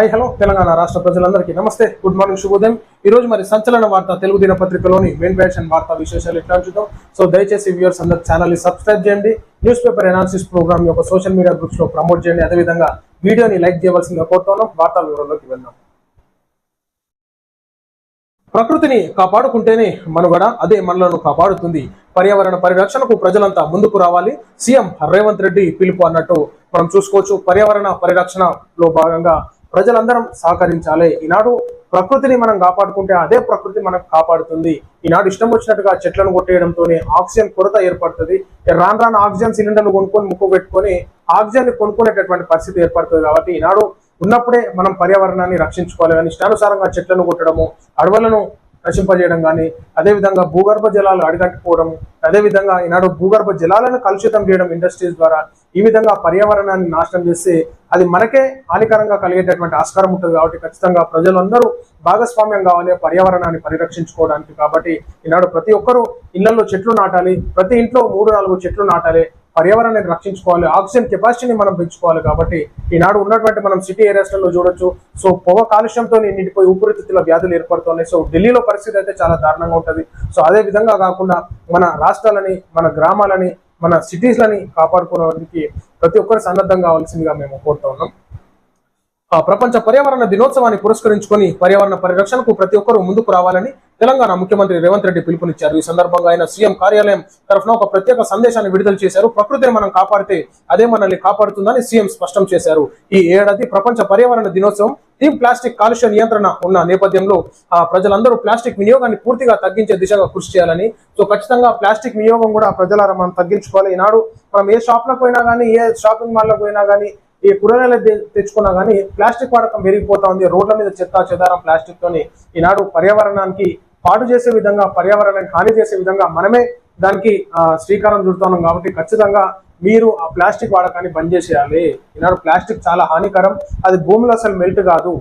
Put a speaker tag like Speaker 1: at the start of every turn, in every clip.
Speaker 1: Hi hello Telangana రాష్ట్ర ప్రజలందరికీ నమస్తే. గుడ్ మార్నింగ్ శుభోదయం. ఈ రోజు మరి సంచలన వార్త తెలుగు దినపత్రికలోని మెయిన్ ఫ్యాషన్ వార్తా విశేషాలు ఎట్లా చూద్దాం సో దయచేసి వ్యూవర్స్ అందరు ఛానల్ని సబ్స్క్రైబ్ చేయండి. న్యూస్ పేపర్ అనాలిసిస్ ప్రోగ్రామ్ యొక్క సోషల్ మీడియా గ్రూప్స్లో ప్రమోట్ చేయండి. అదేవిధంగా వీడియోని లైక్ చేయవలసిందిగా కోరుతున్నాం. వార్తా వివరంలోకి వెళ్దాం. ప్రకృతిని కాపాడుకుంటేనే మనుగడ అదే మనలను కాపాడుతుంది. పర్యావరణ పరిరక్షణకు ప్రజలంతా ముందుకు రావాలి. సీఎం రేవంత్ రెడ్డి పిలుపు అన్నట్టు మనం చూసుకోవచ్చు. పర్యావరణ పరిరక్షణలో భాగంగా ప్రజలందరం సహకరించాలి. ఈనాడు ప్రకృతిని మనం కాపాడుకుంటే అదే ప్రకృతి మనకు కాపాడుతుంది. ఈనాడు ఇష్టం వచ్చినట్టుగా చెట్లను కొట్టేయడంతోనే ఆక్సిజన్ కొరత ఏర్పడుతుంది. రాను రాను ఆక్సిజన్ సిలిండర్లు కొనుక్కొని ముక్కు పెట్టుకొని ఆక్సిజన్ని కొనుక్కునేటటువంటి పరిస్థితి ఏర్పడుతుంది కాబట్టి ఈనాడు ఉన్నప్పుడే మనం పర్యావరణాన్ని రక్షించుకోవాలి కానీ ఇష్టానుసారంగా చెట్లను కొట్టడము అడవులను నశింపజేయడం కానీ అదేవిధంగా భూగర్భ జలాలు అడిగట్టుకోవడం అదేవిధంగా ఈనాడు భూగర్భ జలాలను కలుషితం చేయడం ఇండస్ట్రీస్ ద్వారా ఈ విధంగా పర్యావరణాన్ని నాశనం చేస్తే అది మనకే హానికరంగా కలిగేటటువంటి ఆస్కారం ఉంటుంది కాబట్టి ఖచ్చితంగా ప్రజలందరూ భాగస్వామ్యం కావాలి పర్యావరణాన్ని పరిరక్షించుకోవడానికి. కాబట్టి ఈనాడు ప్రతి ఒక్కరూ ఇళ్ళలో చెట్లు నాటాలి ప్రతి ఇంట్లో మూడు నాలుగు చెట్లు నాటాలి పర్యావరణాన్ని రక్షించుకోవాలి ఆక్సిజన్ కెపాసిటీని మనం పెంచుకోవాలి కాబట్టి ఈనాడు ఉన్నటువంటి మనం సిటీ ఏరియాస్లలో చూడొచ్చు. సో పొగ కాలుష్యంతో నిండిపోయి ఊపిరితిత్తుల వ్యాధులు ఏర్పడుతున్నాయి. సో ఢిల్లీలో పరిస్థితి అయితే చాలా దారుణంగా ఉంటుంది. సో అదే విధంగా కాకుండా మన రాష్ట్రాలని మన గ్రామాలని మన సిటీస్లని కాపాడుకోవడానికి ప్రతి ఒక్కరు సన్నద్ధం కావాల్సిందిగా మేము కోరుతా ఉన్నాం. ప్రపంచ పర్యావరణ దినోత్సవాన్ని పురస్కరించుకొని పర్యావరణ పరిరక్షణకు ప్రతి ఒక్కరూ ముందుకు రావాలని తెలంగాణ ముఖ్యమంత్రి రేవంత్ రెడ్డి పిలుపునిచ్చారు. ఈ సందర్భంగా ఆయన సీఎం కార్యాలయం తరఫున ఒక ప్రత్యేక సందేశాన్ని విడుదల చేశారు. ప్రకృతిని మనం కాపాడితే అదే మనల్ని కాపాడుతుందని సీఎం స్పష్టం చేశారు. ఈ ఏడాది ప్రపంచ పర్యావరణ దినోత్సవం టీమ్ ప్లాస్టిక్ కాలుష్య నియంత్రణ ఉన్న నేపథ్యంలో ఆ ప్రజలందరూ ప్లాస్టిక్ వినియోగాన్ని పూర్తిగా తగ్గించే దిశగా కృషి చేయాలని. సో ఖచ్చితంగా ప్లాస్టిక్ వినియోగం కూడా ప్రజల మనం తగ్గించుకోవాలి. ఈనాడు మనం ఏ షాప్లకు పోయినా కానీ ఏ షాపింగ్ మాల్లకు పోయినా కానీ ఈ కూరగాయలు తెచ్చుకున్నా కానీ ప్లాస్టిక్ వాడకం పెరిగిపోతా ఉంది రోడ్ల మీద చెత్త చెదారం ప్లాస్టిక్ తోని ఈనాడు పర్యావరణానికి పాడు చేసే విధంగా పర్యావరణానికి హాని చేసే విధంగా మనమే దానికి శ్రీకారం చుడుతున్నాం కాబట్టి ఖచ్చితంగా మీరు ఆ ప్లాస్టిక్ వాడకాన్ని బంద్ చేసేయాలి. ఈనాడు ప్లాస్టిక్ చాలా హానికరం. అది భూమిలో అసలు మెల్ట్ కాదు.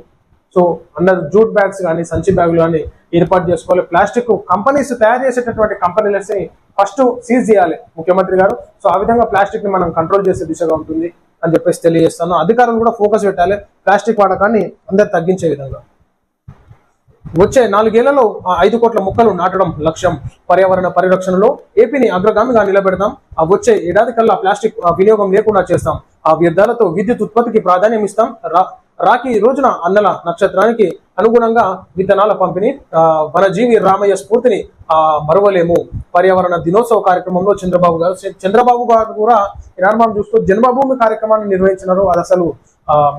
Speaker 1: సో అందరు జూట్ బ్యాగ్స్ కానీ సంచి బ్యాగులు కానీ ఏర్పాటు చేసుకోవాలి. ప్లాస్టిక్ కంపెనీస్ తయారు చేసేటటువంటి కంపెనీలని ఫస్ట్ సీజ్ చేయాలి ముఖ్యమంత్రి గారు. సో ఆ విధంగా ప్లాస్టిక్ని మనం కంట్రోల్ చేసే దిశగా ఉంటుంది. అని చెప్పేసి తెలియజేస్తాను. అధికారులు కూడా ఫోకస్ పెట్టాలి. ప్లాస్టిక్ వాడకాన్ని అందరు తగ్గించే విధంగా. వచ్చే నాలుగేళ్ళలో ఆ ఐదు కోట్ల మొక్కలు నాటడం లక్ష్యం. పర్యావరణ పరిరక్షణలో ఏపీని అగ్రగామిగా నిలబెడతాం ఆ వచ్చే ఏడాది కల్లా ప్లాస్టిక్ వినియోగం లేకుండా చేస్తాం. ఆ వ్యర్థాలతో విద్యుత్ ఉత్పత్తికి ప్రాధాన్యం ఇస్తాం. రాఖీ రోజున అన్నల నక్షత్రానికి అనుగుణంగా విత్తనాల పంపిణీ వనజీవి రామయ్య స్ఫూర్తిని మరువలేము మరవలేము. పర్యావరణ దినోత్సవ కార్యక్రమంలో చంద్రబాబు గారు చంద్రబాబు గారు కూడా ఈనాడు మనం చూస్తూ జన్మభూమి కార్యక్రమాన్ని నిర్వహించినారు. అది అసలు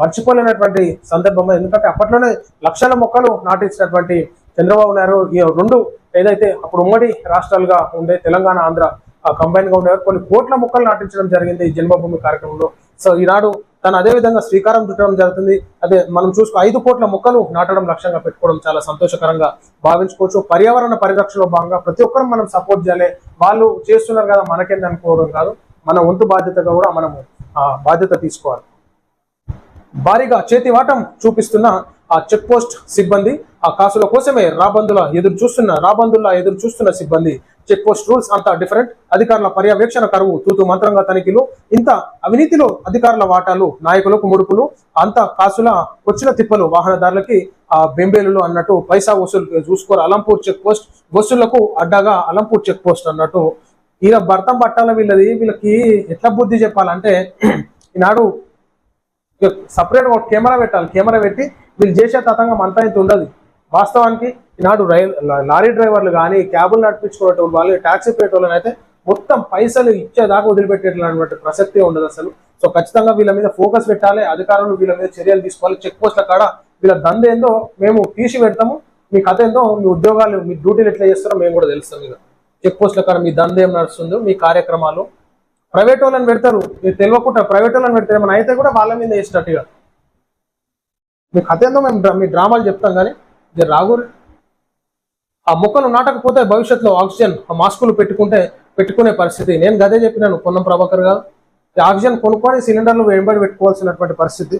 Speaker 1: మర్చిపోలేనటువంటి సందర్భంగా ఎందుకంటే అప్పట్లోనే లక్షల మొక్కలు నాటించినటువంటి చంద్రబాబు నాయుడు ఈ రెండు ఏదైతే అప్పుడు ఉమ్మడి రాష్ట్రాలుగా ఉండే తెలంగాణ ఆంధ్ర కంబైన్గా ఉండేవారు. కొన్ని కోట్ల మొక్కలు నాటించడం జరిగింది ఈ జన్మభూమి కార్యక్రమంలో. సో ఈనాడు తను అదే విధంగా శ్రీకారం చుట్టడం జరుగుతుంది. అదే మనం చూసుకో ఐదు కోట్ల మొక్కలు నాటడం లక్ష్యంగా పెట్టుకోవడం చాలా సంతోషకరంగా భావించుకోవచ్చు. పర్యావరణ పరిరక్షణలో భాగంగా ప్రతి ఒక్కరు మనం సపోర్ట్ చేయాలి. వాళ్ళు చేస్తున్నారు కదా మనకేంది అనుకోవడం కాదు. మన వంతు బాధ్యతగా కూడా మనము ఆ బాధ్యత తీసుకోవాలి. భారీగా చేతివాటం చూపిస్తున్న ఆ చెక్ పోస్ట్ సిబ్బంది ఆ కాసుల కోసమే రాబందుల ఎదురు చూస్తున్న రాబందుల్లా ఎదురు చూస్తున్న సిబ్బంది చెక్ పోస్ట్ రూల్స్ అంతా డిఫరెంట్. అధికారుల పర్యవేక్షణ కరువు తూతు మంత్రంగా తనిఖీలు. ఇంత అవినీతిలో అధికారుల వాటాలు నాయకులకు ముడుపులు అంత కాసుల వచ్చిన తిప్పలు వాహనదారులకి ఆ బెంబేలులు అన్నట్టు పైసా వసూలు చూసుకోరు. అలంపూర్ చెక్ పోస్ట్ బస్సులకు అడ్డాగా అలంపూర్ చెక్ పోస్ట్ అన్నట్టు. ఈయన భర్తం పట్టాల వీళ్ళది. వీళ్ళకి ఎట్లా బుద్ధి చెప్పాలంటే ఈనాడు సపరేట్ ఒక కెమెరా పెట్టాలి. కెమెరా పెట్టి వీళ్ళు చేసే తతంగం అంతా ఇంత ఉండదు. వాస్తవానికి ఈనాడు రైల్ లారీ డ్రైవర్లు కానీ క్యాబులు నడిపించుకునేటువంటి వాళ్ళు ట్యాక్సీ పెట్టేవాళ్ళని అయితే మొత్తం పైసలు ఇచ్చేదాకా వదిలిపెట్టేటువంటి ప్రసక్తే ఉండదు అసలు. సో ఖచ్చితంగా వీళ్ళ మీద ఫోకస్ పెట్టాలి అధికారులు వీళ్ళ మీద చర్యలు తీసుకోవాలి. చెక్ పోస్ట్ల కాడ వీళ్ళ దంద ఏందో మేము తీసి పెడతాము. మీ కథ ఏందో మీ ఉద్యోగాలు మీ డ్యూటీలు ఎట్లా చేస్తారో మేము కూడా తెలుస్తాం ఇక. చెక్ పోస్ట్ల కాడ మీ దంద ఏం నడుస్తుందో మీ కార్యక్రమాలు. ప్రైవేట్ వాళ్ళని పెడతారు. మీరు తెలియకుండా ప్రైవేట్ వాళ్ళని పెడతారు ఏమైనా అయితే కూడా వాళ్ళ మీద వేసినట్టుగా మీ కథ ఏందో మేము మీ డ్రామాలు చెప్తాం కానీ ఇది రాగురు ఆ మొక్కలు నాటకపోతే భవిష్యత్తులో ఆక్సిజన్ ఆ మాస్కులు పెట్టుకుంటే పెట్టుకునే పరిస్థితి. నేను గదే చెప్పినాను పొన్నం ప్రభాకర్ గారు. ఆక్సిజన్ కొనుక్కొని సిలిండర్లు వెంబడి పెట్టుకోవాల్సినటువంటి పరిస్థితి.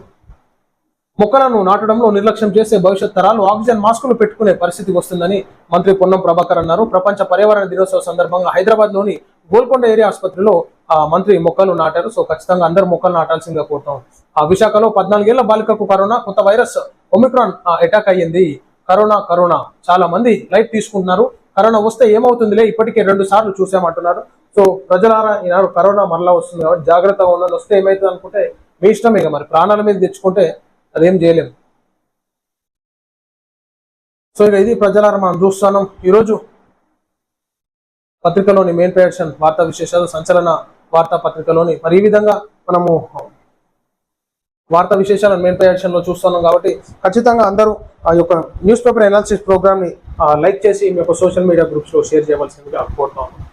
Speaker 1: మొక్కలను నాటడంలో నిర్లక్ష్యం చేసే భవిష్యత్ తరాలు ఆక్సిజన్ మాస్కులు పెట్టుకునే పరిస్థితి వస్తుందని మంత్రి పొన్నం ప్రభాకర్ అన్నారు. ప్రపంచ పర్యావరణ దినోత్సవ సందర్భంగా హైదరాబాద్లోని గోల్కొండ ఏరియా ఆసుపత్రిలో ఆ, మంత్రి మొక్కలు నాటారు. సో ఖచ్చితంగా అందరు మొక్కలు నాటాల్సిందిగా కోరుతాం. ఆ విశాఖలో పద్నాలుగేళ్ళ బాలికకు కరోనా కొత్త వైరస్ ఒమిక్రాన్ అటాక్ అయ్యింది. Corona corona. చాలా మంది లైట్ తీసుకుంటున్నారు. కరోనా వస్తే ఏమవుతుందిలే? ఇప్పటికే రెండు సార్లు చూసామంటున్నారు. సో ప్రజలారా ఈనాడు కరోనా మరలా వస్తుంది కాబట్టి జాగ్రత్తగా ఉండాలి వస్తే ఏమవుతుంది అనుకుంటే మీ ఇష్టం ఇక మరి. ప్రాణాల మీద తెచ్చుకుంటే అదేం చేయలేము. సో ఇక ఇది ప్రజలారా మనం చూస్తున్నాం. ఈరోజు పత్రికలోని మెయిన్ ప్రొడక్షన్ వార్తా విశేషాలు సంచలన వార్తా పత్రికలోని. మరి ఈ విధంగా మనము వార్తా విశేషాలను మెయిన్ ప్రొడక్షన్ చూస్తున్నాం కాబట్టి ఖచ్చితంగా అందరూ ఆ యొక్క న్యూస్ పేపర్ అనాలిసిస్ ప్రోగ్రామ్ని లైక్ చేసి మీ యొక్క సోషల్ మీడియా గ్రూప్స్లో షేర్ చేయవలసిందిగా కోరుతాను